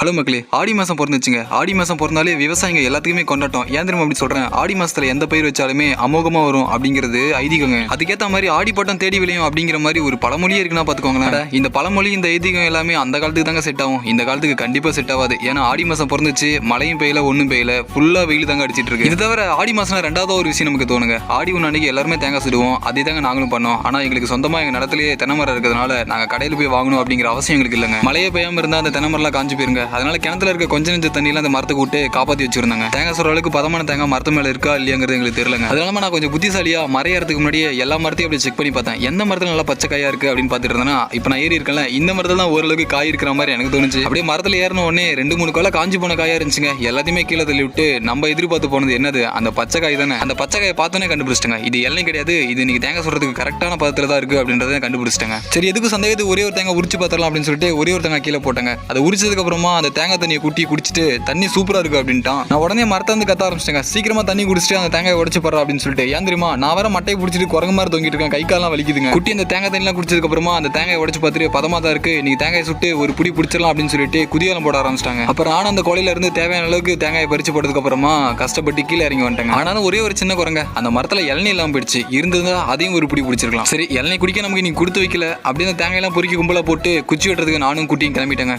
Hello மக்களே ஆடி மாதம் பிறந்துச்சுங்க. ஆடி மாதம் பிறந்தாலே விவசாயிங்க எல்லாத்துக்குமே கொண்டாட்டம். ஏன் தெரியுமா அப்படி சொல்கிறேன் ஆடி மாதத்தில் எந்த பயிர் வச்சாலுமே அமோகமாக வரும் அப்படிங்கிறது ஐதீகங்க. அதுக்கேற்ற மாதிரி ஆடி பட்டம் தேடி விளையும் அப்படிங்கிற மாதிரி ஒரு பழமொழியே இருக்குன்னா பார்த்துக்கோங்களேன். இந்த பழமொழி இந்த ஐதீகம் எல்லாமே அந்த காலத்துக்கு தாங்க செட் ஆகும். இந்த காலத்துக்கு கண்டிப்பாக செட் ஆகாது. ஏன்னா ஆடி மாதம் பிறந்துச்சு மழையும் பெய்யல ஒன்றும் பெய்யல. ஃபுல்லாக வெயில் தாங்க அடிச்சிட்டு இருக்கு. இது தவிர ஆடி மாதம் ரெண்டாவது ஒரு விஷயம் நமக்கு தோணுங்க. ஆடி ஒன்று அன்னைக்கு எல்லாருமே தேங்காய் சுடுவோம். அதே தாங்க நாங்களும் பண்ணோம். ஆனால் எங்களுக்கு சொந்தமாக எங்கள் நிலத்திலேயே தென்னைமரம் இருக்கிறதுனால நாங்கள் கடையில் போய் வாங்கணும் அப்படிங்கிற அவசியம் எங்களுக்கு இல்லைங்க. மழையே பெய்யாமல் இருந்தால் அந்த தென்னைமரம்லாம் காஞ்சு போயிருங்க. அதனால கிணத்துல இருக்க கொஞ்ச நெஞ்ச தண்ணியெல்லாம் அந்த மரத்தை விட்டு காப்பாற்றி வச்சிருந்தாங்க. தேங்காய் சொல்ற அளவுக்கு பதமான தேங்காய் மரத்து மேலே இருக்கா இல்லையாங்கிறது எங்களுக்கு தெரியலங்க. அதனால நான் கொஞ்சம் புத்திசாலியா மறையறதுக்கு முன்னாடியே எல்லா மரத்தையும் அப்படி செக் பண்ணி பார்த்தேன். எந்த மரத்துல நல்லா பச்சை காயா இருக்கு அப்படின்னு பார்த்துட்டு இருந்தேன்னா இப்போ நான் ஏறி இருக்கேன்ல இந்த மரத்துல தான் ஓரளவுக்கு காய் இருக்கிற மாதிரி எனக்கு தோணுச்சு. அப்படியே மரத்துல ஏறின உடனே ரெண்டு மூணு கால காஞ்சி போன காயா இருந்துச்சுங்க. எல்லாத்தையுமே கீழே தள்ளி விட்டு நம்ம எதிர்பார்த்து போனது என்னது? அந்த பச்சை காய் தானே. அந்த பச்சை காயை பார்த்தோன்னே கண்டுபிடிச்சிட்டேங்க. இது எல்லாம் கிடையாது. இது இன்னைக்கு தேங்காய் சொல்றதுக்கு கரெக்டான பதத்துல தான் இருக்கு அப்படின்றத கண்டுபிடிச்சிட்டேங்க. சரி எதுக்கு சந்தேகத்துக்கு ஒரே ஒரு தேங்காய் உரிச்சு பார்த்தலாம் அப்படின்னு சொல்லிட்டு ஒரே ஒரு தேங்காய் கீழே போட்டாங்க. அதை உரிச்சதுக்கு அப்புறமா அந்த தேங்காய் தண்ணியை குட்டி குடிச்சிட்டு தண்ணி சூப்பராக இருக்கு அப்படின்ட்டான். நான் உடனே மரத்தை வந்து கத்த ஆரம்பிச்சிட்டேன் சீக்கிரமா தண்ணி குடிச்சிட்டு அந்த தேங்காயை உடச்சு போடுறா அப்படின்னு சொல்லிட்டு. ஏன் தெரியுமா? நான் வர மட்டையை பிடிச்சிட்டு குரங்கு மாதிரி தொங்கிட்டு இருக்கேன். கை காலெல்லாம் வலிக்குதுங்க. குட்டி அந்த தேங்காய் தண்ணிலாம் குடிச்சதுக்கு அப்புறமா அந்த தேங்காயை உடச்சு பார்த்துட்டு பதமா தான் இருக்கு. நீங்க தேங்காயை சுட்டு ஒரு புடி பிடிச்சிடலாம் அப்படின்னு சொல்லிட்டு குதியாலம் போட ஆரம்பிச்சிட்டாங்க. அப்புறம் நானும் அந்த கொலையில இருந்து தேவையான அளவுக்கு தேங்காயை பறிச்சு போட்டதுக்கு அப்புறமா கஷ்டப்பட்டு கீழே இறங்கி வந்துட்டாங்க. ஆனாலும் ஒரே ஒரு சின்ன குரங்க. அந்த மரத்துல இளநீ இல்லாமல் போயிடுச்சு. இருந்ததா அதையும் ஒரு புடி பிடிச்சிருக்கலாம். சரி இளநீ குடிக்க நமக்கு நீ கொடுத்து வைக்கல அப்படின்னு தேங்காயெல்லாம் பொறுக்கி கும்பலா போட்டு குச்சி வெட்டுறதுக்கு நானும் குட்டியும் கிளம்பிட்டேங்க.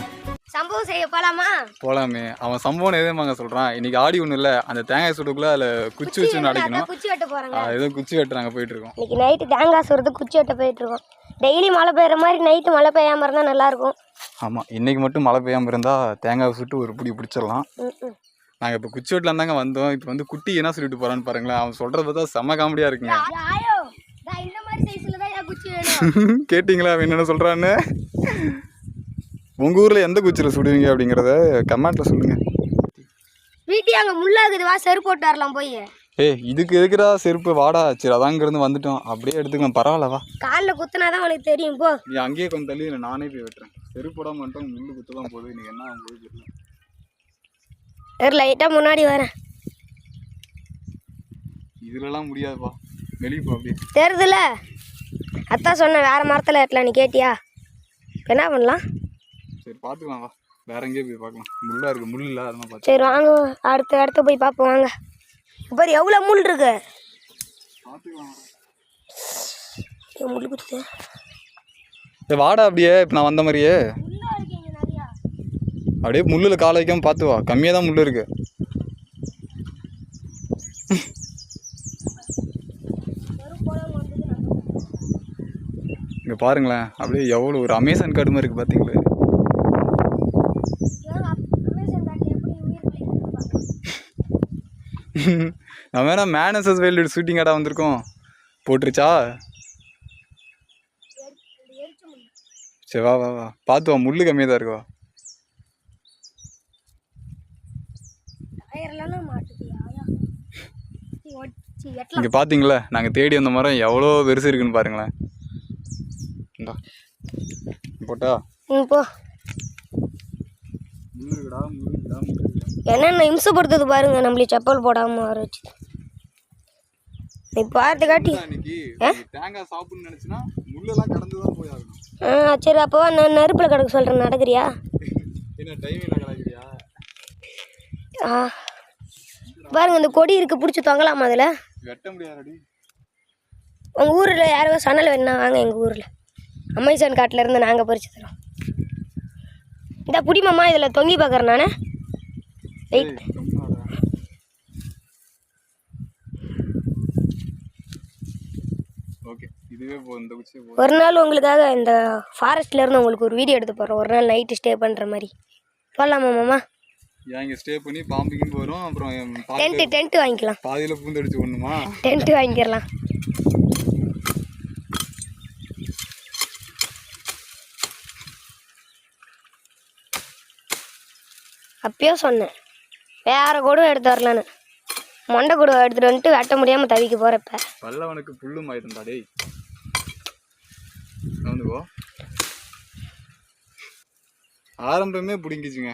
சம்பவம் செய்ய போலாமா? போலாமே. அவன் சம்பவம் எதேமாங்க சொல்றான்? இன்னைக்கு ஆடி ஒண்ணு இல்ல. அந்த தேங்காய் சுடுக்குள்ள அதுல குச்சி வச்சு அடிக்கணும் குச்சி வெட்ட போறாங்க. ஏதோ குச்சி வெட்டுறாங்க போயிட்டு இருக்கோம் இன்னைக்கு நைட்டு தேங்காய் சுரது குச்சி வெட்ட போயிட்டு இருக்கோம் டெய்லி மழை பெய்யுற மாதிரி நைட்டு மழை பெய்யாம இருந்தா நல்லா இருக்கும் ஆமா இன்னைக்கு மட்டும் மழை பெய்யாம இருந்தா தேங்காய் சுட்டு ஒரு பிடி பிடிச்சிடலாம். நாங்க இப்ப குச்சி வெட்டலாம் தாங்க வந்தோம். இப்போ வந்து குட்டி என்ன சொல்லிட்டு போறான்னு பாருங்களேன். அவன் சொல்றத பார்த்தா செம்ம காமெடியா இருக்குங்க. கேட்டிங்களா அவன் என்னென்ன சொல்றான்னு? உங்க ஊர்ல எந்த குச்சியில சுடுவீங்க அப்படிங்கறத கமெண்ட்ல சொல்லுங்க. வீட்டு அங்க முள்ளாகுது வா செருப்பு போட்டு வரலாம் போய். ஏய் இதுக்கு எதுக்குடா செருப்பு? வாடா சரி அதான் இங்கிருந்து வந்துட்டோம். அப்படியே எடுத்துக்கலாம் பரவாயில்ல வா. காலில் குத்துனாதான் உனக்கு தெரியும் போ. நீ அங்கேயே கொஞ்சம் தள்ளி இல்லை நானே போய் வெட்டுறேன். செருப்பு போடாம மட்டும் முள்ளு குத்து தான் போகுது. இன்னைக்கு என்ன போகுது தெரியல. ஒரு லைட்டாக முன்னாடி வரேன். இதுலலாம் முடியாதுப்பா. வெளியே போ அப்படியே. தெரியுதுல அத்தான் சொன்னேன் வேற மரத்தில் ஏட்டலாம் நீ கேட்டியா? என்ன பண்ணலாம்? சரி பார்த்துக்கலாம் வா. வேற எங்கேயே போய் பார்க்கலாம் முள்ளா இருக்கு முள் இல்லை அதெல்லாம் பார்த்து சரி வாங்க அடுத்த இடத்த போய் பார்ப்போம் வாங்க. இப்போ எவ்வளோ முள் இருக்கு? முள் குத்துது. சரி வாடா அப்படியே இப்போ நான் வந்த மாதிரியே. அப்படியே முள்ளில் காலை வைக்காம பார்த்து வா. கம்மியாக தான் முள் இருக்கு. இங்கே பாருங்களேன் அப்படியே எவ்வளோ ஒரு அமேசான் காடு மாதிரி இருக்கு பார்த்தீங்களா நம்ம வேணா மேனசஸ் வேல்டு ஷூட்டிங் ஆடா வந்திருக்கோம். போட்டுருச்சா? சரி வா வா வா. பார்த்து வா முள்ளு கம்மியாக தான் இருக்கு வா. டயர்லாம் மாட்டுதியா எட்டலாம் இங்கே பார்த்தீங்களா நாங்கள் தேடி வந்த மரம் எவ்வளோ பெருசு இருக்குன்னு பாருங்களேன். போட்டா? போ. என்னென்ன இம்சப்படுத்துது பாருங்க நம்மளே செப்பல் போடாம வர வச்சு. நீ பார்த்து காட்டி. இன்னைக்கு? தேங்காய் சாப்பிடணும்னு நினச்சினா முள்ளெல்லாம் கடந்து தான் போய் ஆகணும் ஆ சரி அப்போ நான் நெருப்பில் கிடக்க சொல்கிறேன் நடக்கிறியா? என்ன ஆ. பாருங்க இந்த கொடி இருக்கு பிடிச்சி தொங்கலாமா அதில்? வெட்ட முடியாதடி உங்கள் ஊரில் யாரோ சணல் வேணா வாங்க எங்கள் ஊரில். அமேசான் காட்டில் இருந்து நாங்கள் பறிச்சு தரோம். இந்த புடிமாமா இதில் தொங்கி பார்க்குறேன் நான். வெயிட் ஒரு நாள் உங்களுக்காக இந்த ஃபாரஸ்ட்ல இருந்து உங்களுக்கு ஒரு வீடியோ எடுத்து போடுறோம் ஒரு நாள் நைட்டு ஸ்டே பண்ணுற மாதிரி. போகலாமா மாமா? ஏன் இங்கே ஸ்டே பண்ணி பாம்பிங்கின்னு வரும் அப்புறம் டென்ட்டு டென்ட்டு வாங்கிக்கலாம். பாதியில் பூந்தடிச்சு ஒண்ணுமா டென்ட்டு வாங்கிக்கிறலாம் அப்பயோ சொன்னேன். வேற கூட எடுத்து வரலான்னு. மொண்டை கூட எடுத்துட்டு வந்துட்டு வெட்ட முடியாமல் தவிக்க போகிறப்ப பல்லவனுக்கு புல்லும் ஆயிருந்தா டேய். வந்துக்கோ ஆரம்பமே பிடிங்கிச்சுங்க.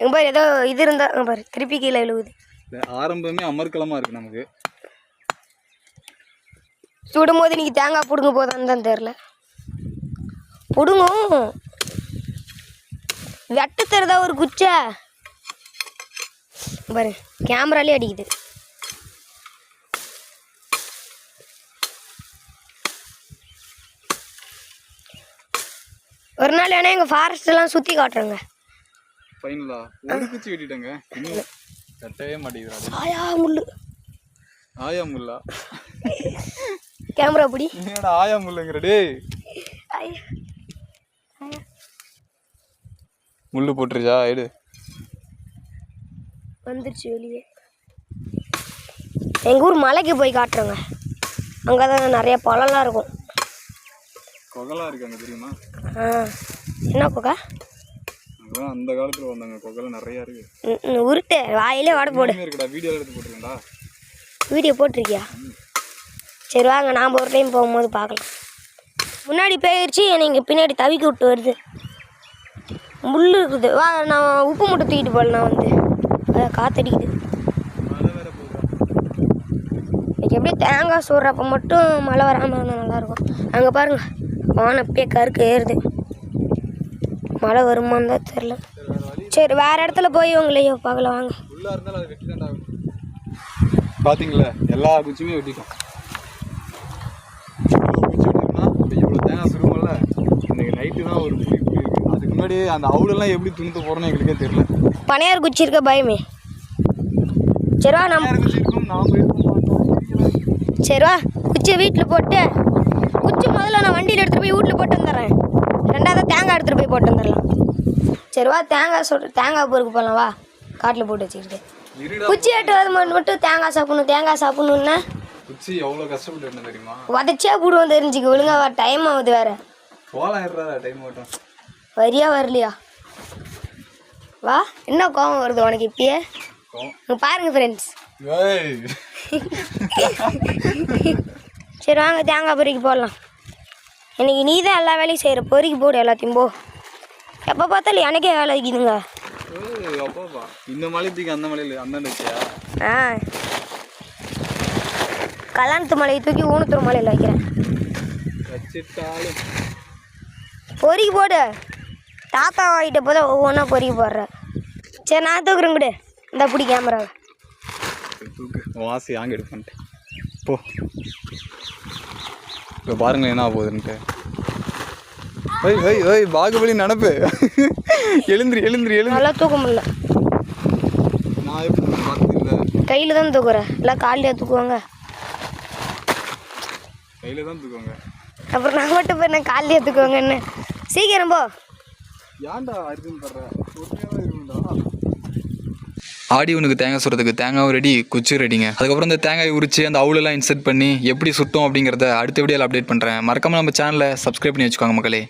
எங்க பாரு ஏதோ இது இருந்தா பாரு திருப்பி கீழே விழுவுது ஆரம்பமே அமர்க்கலமா இருக்கு நமக்கு. சுடும் போது இன்னைக்கு தேங்காய் பிடுங்க போதான்னு தான் தெரில. பிடுங்கும். வெட்டு தருதா ஒரு குச்சை? பாரு கேமராலே அடிக்குது. ஒரு நாள் வேணா எங்கள் ஃபாரஸ்ட் எல்லாம் சுற்றி காட்டுறேங்க. ஃபைனலா ஒரு குச்சி வெட்டிட்டேங்க. இன்னும் கட்டவே மாட்டேங்குது ஆயா முள்ளு. ஆயா முல்லா கேமரா பிடி. என்னடா ஆயா முல்லுங்கிற டேய் ஆயா ஆயா முள்ளு போட்டுருச்சா? எடு. வந்துருச்சு வெளியே. எங்கள் ஊர் மலைக்கு போய் காட்டுறோங்க. அங்கே தான் நிறைய பழம்லாம் இருக்கும். கொகலா இருக்காங்க தெரியுமா? ஆ. என்ன அங்கதான் அந்த காலத்துல வந்தாங்க கொகலை நிறைய இருக்கு. ம், ம், உருட்டு. வாயிலே வடை போடு. இருக்குடா வீடியோ எடுத்து போட்டுருக்கேன்டா வீடியோ போட்டிருக்கியா? சரி வாங்க நாம் ஒரு டைம் போகும்போது பார்க்கலாம். முன்னாடி போயிடுச்சு என்னை இங்கே பின்னாடி தவிக்க விட்டு வருது. முள் இருக்குது வா நான் உப்பு மட்டும் தூக்கிட்டு போகல நான் வந்து. அதை காத்தடிக்குது. மழை இன்னைக்கு தேங்காய் சூடுறப்ப மட்டும் மழை வராமல் இருந்தால் நல்லாயிருக்கும். அங்கே பாருங்கள் வானம் அப்படியே கருக்கு ஏறுது. மழை வருமான்னு தான் தெரில சரி வேறு இடத்துல போய் உங்களையோ பார்க்கலாம் வாங்க. பார்த்தீங்களா எல்லா குச்சியுமே வெட்டிட்டோம் இவ்வளோ குச்சி வெட்டிருந்தா இப்போ இவ்வளோ தேங்காய் சுருமல்ல இன்னைக்கு நைட்டு தான் ஒரு புளி புளி முன்னாடி அந்த அவுலெல்லாம் எப்படி துணித்து போகிறோன்னு எங்களுக்கே தெரியல. பனையார் குச்சி இருக்க பயமே. சரி வா நம்ம குச்சி இருக்கும் நான் போயிருக்கோம் சரி வா குச்சியை வீட்டில் போட்டு குச்சி முதல்ல நான் வண்டியில் எடுத்துகிட்டு போய் வீட்டில் போட்டு வந்துடுறேன். ரெண்டாவது தேங்காய் எடுத்துகிட்டு போய் போட்டு வந்துடலாம். சரி வா தேங்காய் சொல் தேங்காய் பொறுக்கு போகலாம் வா. காட்டில் போட்டு வச்சுக்கிட்டு. குச்சி எட்டு வந்து மட்டும் தேங்காய் சாப்பிடணும் தேங்காய் சாப்பிடணுன்னா குச்சி எவ்வளோ கஷ்டப்பட்டு தெரியுமா? உதச்சே போடுவோம் தெரிஞ்சுக்க ஒழுங்கா வா டைம் ஆகுது வேற. இருடா டைம் மட்டும் வரியா வரலையா? வா என்ன கோவம் வருது உனக்கு இப்பயே? பாருங்க ஃப்ரெண்ட்ஸ் சரி வாங்க தேங்காய் பொறுக்கி போடலாம். இன்னைக்கு நீ தான் எல்லா வேலையும் செய்கிற பொறுக்கி போடு எல்லாத்தையும் போ. எப்போ பார்த்தாலும் எனக்கே வேலை வைக்குதுங்க இந்த அந்த மலையில் ஆ. கல்யாணத்து மலையை தூக்கி ஊனத்தூர் மலையில் வைக்கிறேன். பொறுக்கி போடு. தாத்தா வாங்கிட்ட போத ஒவ்வொன்றா பொறுக்கி போடுற. சரி நான் தூக்குறேன் கூட. இந்த பிடி கேமராவை ஆசை ஆங்க எடுப்பேன்ட்டு போ. இப்போ பாருங்களேன் என்ன போகுதுன்ட்டு. ஓய் ஓய் ஓய் பாகுபலி நடப்பு. எழுந்திரி எழுந்திரி எழுந்திரி. நல்லா தூக்க முடியல. நான் எப்படி பார்த்து இல்லை கையில் தான் தூக்குறேன் இல்லை காலையாக தூக்குவாங்க. கையில் தான் தூக்குவாங்க. அப்புறம் நான் மட்டும் போய் நான் காலையாக தூக்குவாங்கன்னு. சீக்கிரம் போ. ஏன்டா அரிசின்னு உண்மையாக ஆடி உனக்கு தேங்காய் சுடுறதுக்கு தேங்காயும் ரெடி குச்சி ரெடிங்க அதுக்கப்புறம் இந்த தேங்காய் உரிச்சு அந்த அவுலெல்லாம் இன்செர்ட் பண்ணி எப்படி சுட்டோம் அப்படிங்கிறத அடுத்த வீடியோவில் அப்டேட் பண்ணுறேன் மறக்காமல் நம்ம சேனலை சப்ஸ்கிரைப் பண்ணி வச்சுக்கோங்க மக்களே.